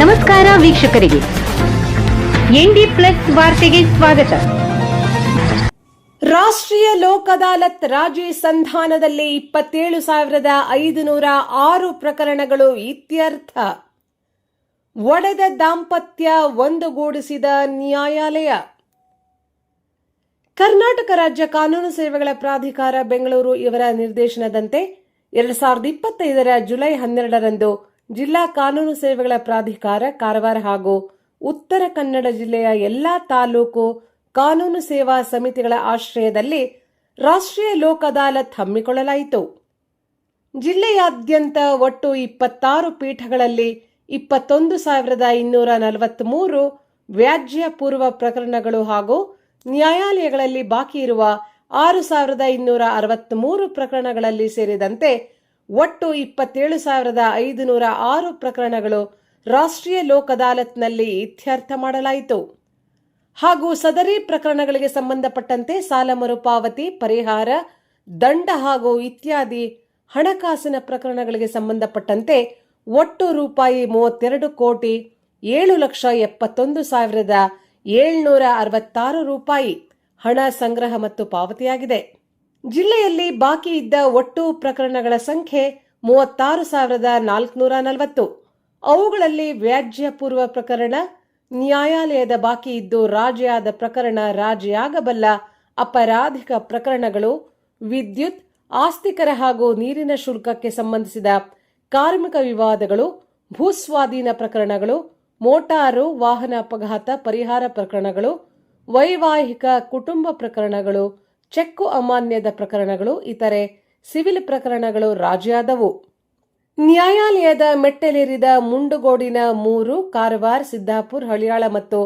ನಮಸ್ಕಾರ ವೀಕ್ಷಕರಿಗೆ. ND plus ವಾರ್ತೆಗೆ ಸ್ವಾಗತ. ರಾಷ್ಟ್ರೀಯ ಲೋಕ್ ಅದಾಲತ್ ರಾಜಿ ಸಂಧಾನದಲ್ಲಿ ಇಪ್ಪತ್ತೇಳು ಸಾವಿರದ ಐದುನೂರ ಆರು ಪ್ರಕರಣಗಳು ಇತ್ಯರ್ಥ. ಒಡೆದ ದಾಂಪತ್ಯ ಒಂದುಗೂಡಿಸಿದ ನ್ಯಾಯಾಲಯ. ಕರ್ನಾಟಕ ರಾಜ್ಯ ಕಾನೂನು ಸೇವೆಗಳ ಪ್ರಾಧಿಕಾರ ಬೆಂಗಳೂರು ಇವರ ನಿರ್ದೇಶನದಂತೆ ಎರಡ್ ಸಾವಿರದ ಇಪ್ಪತ್ತೈದರ ಜುಲೈ ಹನ್ನೆರಡರಂದು ಜಿಲ್ಲಾ ಕಾನೂನು ಸೇವೆಗಳ ಪ್ರಾಧಿಕಾರ ಕಾರವಾರ ಹಾಗೂ ಉತ್ತರ ಕನ್ನಡ ಜಿಲ್ಲೆಯ ಎಲ್ಲಾ ತಾಲೂಕು ಕಾನೂನು ಸೇವಾ ಸಮಿತಿಗಳ ಆಶ್ರಯದಲ್ಲಿ ರಾಷ್ಟ್ರೀಯ ಲೋಕ್ ಅದಾಲತ್ ಹಮ್ಮಿಕೊಳ್ಳಲಾಯಿತು. ಜಿಲ್ಲೆಯಾದ್ಯಂತ ಒಟ್ಟು ಇಪ್ಪತ್ತಾರು ಪೀಠಗಳಲ್ಲಿ ಇಪ್ಪತ್ತೊಂದು ಸಾವಿರದ ಇನ್ನೂರ ನಲವತ್ಮೂರು ವ್ಯಾಜ್ಯ ಪೂರ್ವ ಪ್ರಕರಣಗಳು ಹಾಗೂ ನ್ಯಾಯಾಲಯಗಳಲ್ಲಿ ಬಾಕಿ ಇರುವ ಆರು ಸಾವಿರದ ಇನ್ನೂರ ಅರವತ್ಮೂರು ಪ್ರಕರಣಗಳಲ್ಲಿ ಸೇರಿದಂತೆ ಒಟ್ಟು ಇಪ್ಪತ್ತೇಳು ಸಾವಿರದ ಐದುನೂರ ಆರು ಪ್ರಕರಣಗಳು ರಾಷ್ಟ್ರೀಯ ಲೋಕ್ ಅದಾಲತ್ನಲ್ಲಿ ಇತ್ಯರ್ಥ ಮಾಡಲಾಯಿತು. ಹಾಗೂ ಸದರಿ ಪ್ರಕರಣಗಳಿಗೆ ಸಂಬಂಧಪಟ್ಟಂತೆ ಸಾಲ ಮರುಪಾವತಿ, ಪರಿಹಾರ, ದಂಡ ಹಾಗೂ ಇತ್ಯಾದಿ ಹಣಕಾಸಿನ ಪ್ರಕರಣಗಳಿಗೆ ಸಂಬಂಧಪಟ್ಟಂತೆ ಒಟ್ಟು ರೂಪಾಯಿ ಮೂವತ್ತೆರಡು ಕೋಟಿ ಏಳು ಲಕ್ಷ ಎಪ್ಪತ್ತೊಂದು ಸಾವಿರದ ಏಳ್ನೂರ ಅರವತ್ತಾರು ರೂಪಾಯಿ ಹಣ ಸಂಗ್ರಹ ಮತ್ತು ಪಾವತಿಯಾಗಿದೆ. ಜಿಲ್ಲೆಯಲ್ಲಿ ಬಾಕಿ ಇದ್ದ ಒಟ್ಟು ಪ್ರಕರಣಗಳ ಸಂಖ್ಯೆ ಮೂವತ್ತಾರು ಸಾವಿರದ ನಾಲ್ಕುನೂರ ನಲವತ್ತು. ಅವುಗಳಲ್ಲಿ ವ್ಯಾಜ್ಯ ಪೂರ್ವ ಪ್ರಕರಣ, ನ್ಯಾಯಾಲಯದ ಬಾಕಿ ಇದ್ದು ರಾಜಿಯಾದ ಪ್ರಕರಣ ರಾಜಿಯಾಗಬಲ್ಲ ಅಪರಾಧಿಕ ಪ್ರಕರಣಗಳು, ವಿದ್ಯುತ್, ಆಸ್ತಿಕರ ಹಾಗೂ ನೀರಿನ ಶುಲ್ಕಕ್ಕೆ ಸಂಬಂಧಿಸಿದ ಕಾರ್ಮಿಕ ವಿವಾದಗಳು, ಭೂಸ್ವಾಧೀನ ಪ್ರಕರಣಗಳು, ಮೋಟಾರು ವಾಹನ ಅಪಘಾತ ಪರಿಹಾರ ಪ್ರಕರಣಗಳು, ವೈವಾಹಿಕ ಕುಟುಂಬ ಪ್ರಕರಣಗಳು ಚೆಕ್ಕು ಅಮಾನ್ಯದ ಪ್ರಕರಣಗಳು, ಇತರೆ ಸಿವಿಲ್ ಪ್ರಕರಣಗಳು ರಾಜಿಯಾದವು. ನ್ಯಾಯಾಲಯದ ಮೆಟ್ಟಲೇರಿದ ಮುಂಡುಗೋಡಿನ ಮೂರು ಕಾರವಾರ ಸಿದ್ದಾಪುರ, ಹಳಿಯಾಳ ಮತ್ತು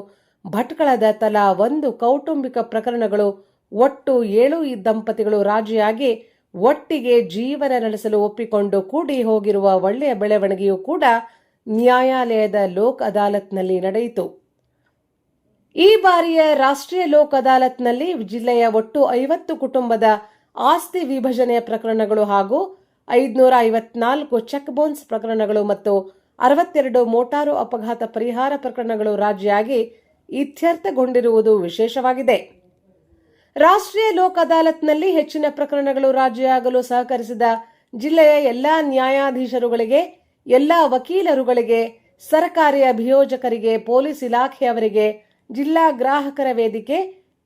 ಭಟ್ಕಳದ ತಲಾ ಒಂದು ಕೌಟುಂಬಿಕ ಪ್ರಕರಣಗಳು ಒಟ್ಟು ಏಳು ಈ ದಂಪತಿಗಳು ರಾಜಿಯಾಗಿ ಒಟ್ಟಿಗೆ ಜೀವನ ನಡೆಸಲು ಒಪ್ಪಿಕೊಂಡು ಕೂಡಿ ಹೋಗಿರುವ ಒಳ್ಳೆಯ ಬೆಳವಣಿಗೆಯೂ ಕೂಡ ನ್ಯಾಯಾಲಯದ ಲೋಕ್ ಅದಾಲತ್ನಲ್ಲಿ ನಡೆಯಿತು. ಈ ಬಾರಿಯ ರಾಷ್ಟ್ರೀಯ ಲೋಕ್ ಅದಾಲತ್ನಲ್ಲಿ ಜಿಲ್ಲೆಯ ಒಟ್ಟು ಐವತ್ತು ಕುಟುಂಬದ ಆಸ್ತಿ ವಿಭಜನೆಯ ಪ್ರಕರಣಗಳು ಹಾಗೂ ಐದುನೂರ ಐವತ್ನಾಲ್ಕು ಚೆಕ್ ಬೌನ್ಸ್ ಪ್ರಕರಣಗಳು ಮತ್ತು ಅರವತ್ತೆರಡು ಮೋಟಾರು ಅಪಘಾತ ಪರಿಹಾರ ಪ್ರಕರಣಗಳು ರಾಜಿಯಾಗಿ ಇತ್ಯರ್ಥಗೊಂಡಿರುವುದು ವಿಶೇಷವಾಗಿದೆ. ರಾಷ್ಟ್ರೀಯ ಲೋಕ್ ಅದಾಲತ್ನಲ್ಲಿ ಹೆಚ್ಚಿನ ಪ್ರಕರಣಗಳು ರಾಜಿಯಾಗಲು ಸಹಕರಿಸಿದ ಜಿಲ್ಲೆಯ ಎಲ್ಲಾ ನ್ಯಾಯಾಧೀಶರುಗಳಿಗೆ, ಎಲ್ಲಾ ವಕೀಲರುಗಳಿಗೆ, ಸರ್ಕಾರಿ ಅಭಿಯೋಜಕರಿಗೆ, ಪೊಲೀಸ್ ಇಲಾಖೆಯವರಿಗೆ ಜಿಲ್ಲಾ ಗ್ರಾಹಕರ ವೇದಿಕೆ,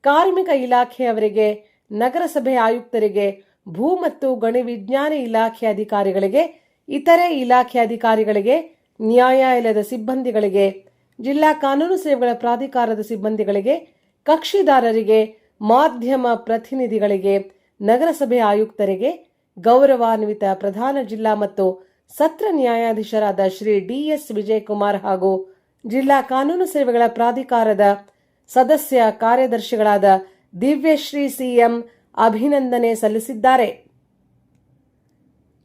ಕಾರ್ಮಿಕ ಇಲಾಖೆಯವರಿಗೆ ನಗರಸಭೆ ಆಯುಕ್ತರಿಗೆ, ಭೂ ಮತ್ತು ಗಣಿ ವಿಜ್ಞಾನ ಇಲಾಖೆ ಅಧಿಕಾರಿಗಳಿಗೆ, ಇತರೆ ಇಲಾಖೆ ಅಧಿಕಾರಿಗಳಿಗೆ, ನ್ಯಾಯಾಲಯದ ಸಿಬ್ಬಂದಿಗಳಿಗೆ, ಜಿಲ್ಲಾ ಕಾನೂನು ಸೇವೆಗಳ ಪ್ರಾಧಿಕಾರದ ಸಿಬ್ಬಂದಿಗಳಿಗೆ, ಕಕ್ಷಿದಾರರಿಗೆ, ಮಾಧ್ಯಮ ಪ್ರತಿನಿಧಿಗಳಿಗೆ, ನಗರಸಭೆ ಆಯುಕ್ತರಿಗೆ, ಗೌರವಾನ್ವಿತ ಪ್ರಧಾನ ಜಿಲ್ಲಾ ಮತ್ತು ಸತ್ರ ನ್ಯಾಯಾಧೀಶರಾದ ಶ್ರೀ ಡಿಎಸ್ ವಿಜಯಕುಮಾರ್ ಹಾಗೂ ಜಿಲ್ಲಾ ಕಾನೂನು ಸೇವೆಗಳ ಪ್ರಾಧಿಕಾರದ ಸದಸ್ಯ ಕಾರ್ಯದರ್ಶಿಗಳಾದ ದಿವ್ಯಶ್ರೀ ಸಿಎಂ ಅಭಿನಂದನೆ ಸಲ್ಲಿಸಿದ್ದಾರೆ.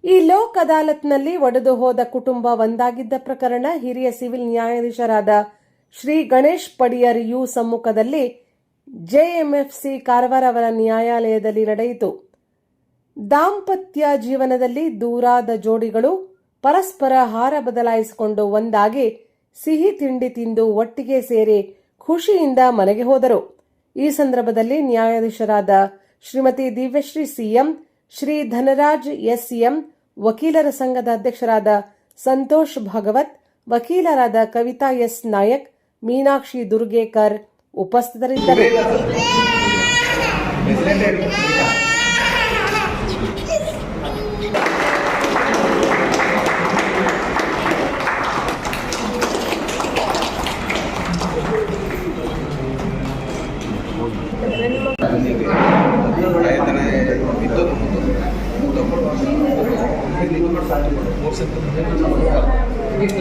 ಈ ಲೋಕ್ ಅದಾಲತ್ನಲ್ಲಿ ಒಡೆದು ಹೋದ ಕುಟುಂಬ ಒಂದಾಗಿದ್ದ ಪ್ರಕರಣ ಹಿರಿಯ ಸಿವಿಲ್ ನ್ಯಾಯಾಧೀಶರಾದ ಶ್ರೀ ಗಣೇಶ್ ಪಡಿಯರ್ ಯು ಸಮ್ಮುಖದಲ್ಲಿ ಜೆಎಂಎಫ್ಸಿ ಕಾರವಾರ ಅವರ ನ್ಯಾಯಾಲಯದಲ್ಲಿ ನಡೆಯಿತು. ದಾಂಪತ್ಯ ಜೀವನದಲ್ಲಿ ದೂರಾದ ಜೋಡಿಗಳು ಪರಸ್ಪರ ಹಾರ ಬದಲಾಯಿಸಿಕೊಂಡು ಒಂದಾಗಿ ಸಿಹಿ ತಿಂಡಿ ತಿಂದು ಒಟ್ಟಿಗೆ ಸೇರಿ ಖುಷಿಯಿಂದ ಮನೆಗೆ ಹೋದರು. ಈ ಸಂದರ್ಭದಲ್ಲಿ ನ್ಯಾಯಾಧೀಶರಾದ ಶ್ರೀಮತಿ ದಿವ್ಯಶ್ರೀ ಸಿಎಂ, ಶ್ರೀ ಧನರಾಜ್ ಎಸ್ಎಂ ವಕೀಲರ ಸಂಘದ ಅಧ್ಯಕ್ಷರಾದ ಸಂತೋಷ್ ಭಗವತ್, ವಕೀಲರಾದ ಕವಿತಾ ಎಸ್ ನಾಯಕ್, ಮೀನಾಕ್ಷಿ ದುರ್ಗೇಕರ್ ಉಪಸ್ಥಿತರಿದ್ದರು. बोल सकते हो। मुझे कुछ